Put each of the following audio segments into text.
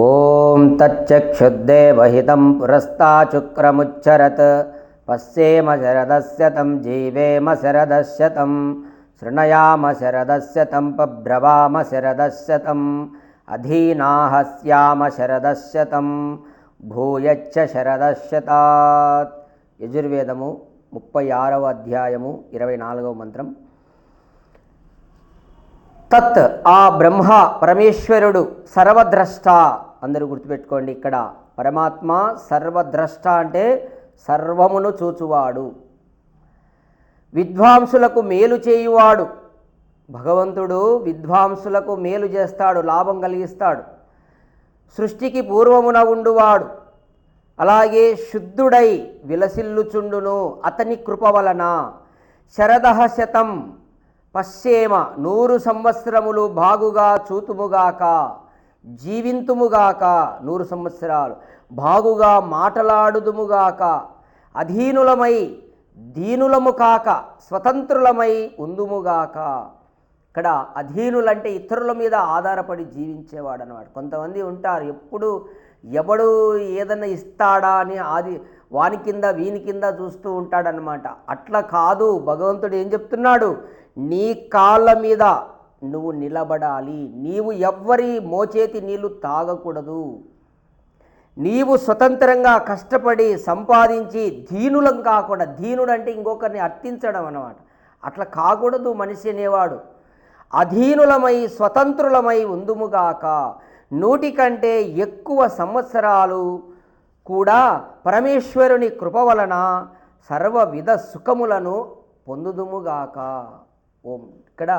ఓం తచ్చక్షుద్దేవహితం పురస్తాచుక్రముచ్చరత్. పశ్యేమ శరదస్య తం జీవేమ శరదస్య తం శృణయామ శరదస్య తం పబ్రవామ శరదస్య తం అధీనాహస్యామ శరదస్య తం భూయచ్చ శరదస్యతాత్ యజుర్వేదము ముప్పై ఆరవ అధ్యాయము ఇరవై నాలుగవ మంత్రం. తత్ ఆ బ్రహ్మ పరమేశ్వరుడు సర్వద్రష్ట. అందరూ గుర్తుపెట్టుకోండి ఇక్కడ పరమాత్మ సర్వద్రష్ట అంటే సర్వమును చూచువాడు. విద్వాంసులకు మేలు చేయువాడు. భగవంతుడు విద్వాంసులకు మేలు చేస్తాడు లాభం కలిగిస్తాడు. సృష్టికి పూర్వమున ఉండువాడు. అలాగే శుద్ధుడై విలసిల్లుచుండును అతని కృప వలన. శరదహ శతం పశ్చేమ నూరు సంవత్సరములు బాగుగా చూతుముగాక జీవింతుముగాక నూరు సంవత్సరాలు బాగుగా మాటలాడుదుముగాక అధీనులమై దీనులము కాక స్వతంత్రులమై ఉందుముగాక. ఇక్కడ అధీనులంటే ఇతరుల మీద ఆధారపడి జీవించేవాడు అనమాట కొంతమంది ఉంటారు ఎప్పుడు ఎవడు ఏదన్నా ఇస్తాడా అని ఆది వాని కింద వీని కింద చూస్తూ ఉంటాడనమాట అట్లా కాదు భగవంతుడు ఏం చెప్తున్నాడు? నీ కాళ్ళ మీద నువ్వు నిలబడాలి. నీవు ఎవ్వరి మోచేతి నీళ్ళు తాగకూడదు. నీవు స్వతంత్రంగా కష్టపడి సంపాదించి దీనులం కాకుండా దీనుడు అంటే ఇంకొకరిని అర్థించడం అన్నమాట. అట్లా కాకూడదు మనిషి అనేవాడు. అధీనులమై స్వతంత్రులమై ఉందుముగాక. నూటి కంటే ఎక్కువ సంవత్సరాలు కూడా పరమేశ్వరుని కృప వలన సర్వవిధ సుఖములను పొందుదుముగాక. ఓం ఇక్కడ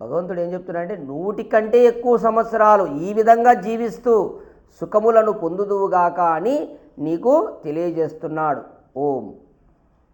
భగవంతుడు ఏం చెప్తున్నాడంటే నూటి కంటే ఎక్కువ సంవత్సరాలు ఈ విధంగా జీవిస్తూ సుఖములను పొందుదువుగాక అని నీకు తెలియజేస్తున్నాడు. ఓం.